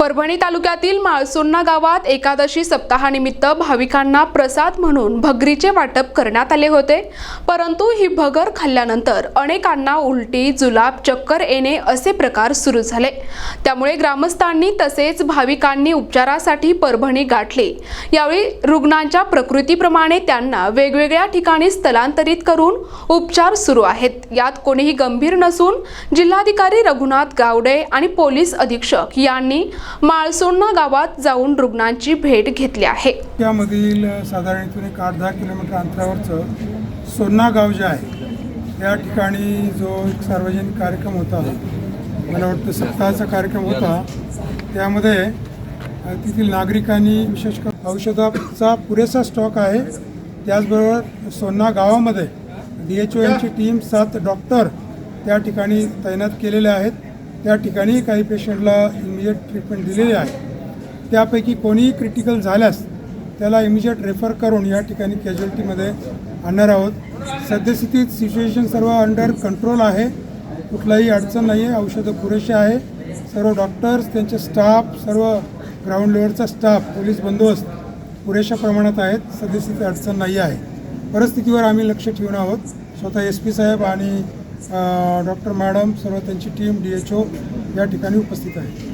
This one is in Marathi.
परभणी तालुक्यातील माळसोन्ना गावात एकादशी सप्ताहानिमित्त भाविकांना प्रसाद म्हणून भगरीचे वाटप करण्यात आले होते. परंतु ही भगर खाल्ल्यानंतर अनेकांना उलटी जुलाब चक्कर येणे असे प्रकार सुरू झाले. त्यामुळे ग्रामस्थांनी तसेच भाविकांनी उपचारासाठी परभणी गाठली. यावेळी रुग्णांच्या प्रकृतीप्रमाणे त्यांना वेगवेगळ्या ठिकाणी स्थलांतरित करून उपचार सुरू आहेत. यात कोणीही गंभीर नसून जिल्हाधिकारी रघुनाथ गावडे आणि पोलीस अधीक्षक यांनी माळसोन्ना गावात जाऊन रुग्णांची भेट घेतली आहे. त्यामधील साधारण इथून एक आठ दहा किलोमीटर अंतरावरचं सोन्ना गाव जे आहे या ठिकाणी जो एक सार्वजनिक कार्यक्रम होता मला वाटतं सप्ताहाचा कार्यक्रम होता त्यामध्ये तेथील नागरिकांनी विशेष करून औषधाचा पुरेसा स्टॉक आहे. त्याचबरोबर सोन्ना गावामध्ये डी एच ओ यांची टीम सात डॉक्टर त्या ठिकाणी तैनात केलेले आहेत. त्या ठिकाणी काही पेशंटला इमिजिएट ट्रीटमेंट दिलेली आहे. त्यापैकी कोणीही क्रिटिकल झाल्यास त्याला इमिजिएट रेफर करून या ठिकाणी कॅज्युअल्टीमध्ये आणणार आहोत. सद्यस्थितीत सिच्युएशन सर्व अंडर कंट्रोल आहे. कुठलाही अडचण नाही आहे औषधं पुरेसे आहे. सर्व डॉक्टर्स त्यांचे स्टाफ सर्व ग्राउंड लेवलचा स्टाफ पोलीस बंदोबस्त पुरेशा प्रमाणात आहेत. सद्यस्थिती अडचण नाही आहे. परिस्थितीवर आम्ही लक्ष ठेवून आहोत. स्वतः एस पी साहेब आणि डॉक्टर मॅडम सर्व त्यांची टीम डी एच ओ या ठिकाणी उपस्थित आहे.